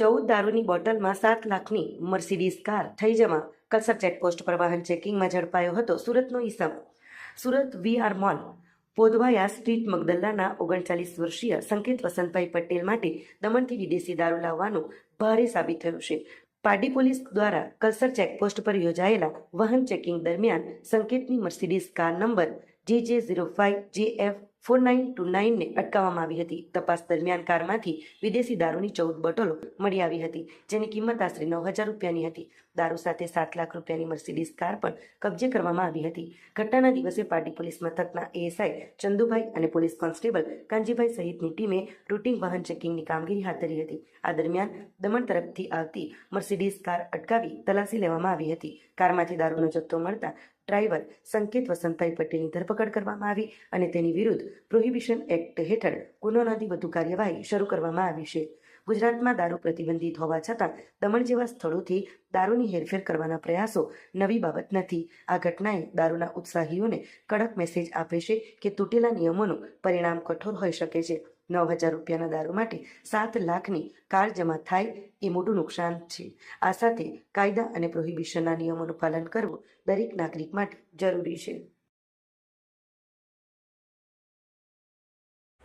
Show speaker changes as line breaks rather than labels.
ચૌદ દારૂની બોટલમાં સાત લાખની મર્સિડીઝ કાર થઈ જવા કલસર ચેકપોસ્ટ પર વાહન ચેકિંગમાં ઝડપાયો હતો સુરતનો ઈસમ. સુરત વીઆર મોલ પોદવાયા સ્ટ્રીટ મગદલ્લાના ઓગણચાલીસ વર્ષીય સંકેત વસંતભાઈ પટેલ માટે દમણથી વિદેશી દારૂ લાવવાનું ભારે સાબિત થયું છે. પાડી પોલીસ દ્વારા કલસર ચેકપોસ્ટ પર યોજાયેલા વાહન ચેકિંગ દરમિયાન સંકેતની Mercedes car number J J zero five J F four nine two નાઇનને અટકાવવામાં આવી હતી. તપાસ દરમિયાન કારમાંથી વિદેશી દારૂની ચૌદ બોટલો મળી આવી હતી, જેની કિંમત આશરે નવ હજાર રૂપિયાની હતી. દારૂ સાથે સાત લાખ રૂપિયાની મર્સિડીઝ કાર પણ કબજે કરવામાં આવી હતી. ઘટનાના દિવસે પાર્ટી પોલીસ મથકના એએસઆઈ ચંદુભાઈ અને પોલીસ કોન્સ્ટેબલ કાંજીભાઈ સહિતની ટીમે રૂટીન વાહન ચેકિંગની કામગીરી હાથ ધરી હતી. આ દરમિયાન દમણ તરફથી આવતી મર્સિડીઝ કાર અટકાવી તલાશી લેવામાં આવી હતી. કારમાંથી દારૂનો જથ્થો મળતા ડ્રાઈવર સંકેત વસંતભાઈ પટેલની ધરપકડ કરવામાં આવી અને તેની વિરુદ્ધ પ્રોહિબિશન એક્ટ હેઠળ ગુનો નોંધી વધુ કાર્યવાહી શરૂ કરવામાં આવી છે. ગુજરાતમાં દારૂ પ્રતિબંધિત હોવા છતાં દમણ જેવા સ્થળોથી દારૂની હેરફેર કરવાના પ્રયાસો નવી બાબત નથી. આ ઘટનાએ દારૂના ઉત્સાહીઓને કડક મેસેજ આપે છે કે તૂટેલા નિયમોનું પરિણામ કઠોર હોઈ શકે છે. નવ હજાર રૂપિયાના દારૂ માટે સાત લાખની કાર જમા થાય એ મોટું નુકસાન છે. આ સાથે કાયદા અને પ્રોહિબિશનના નિયમોનું પાલન કરવું દરેક નાગરિક માટે જરૂરી છે.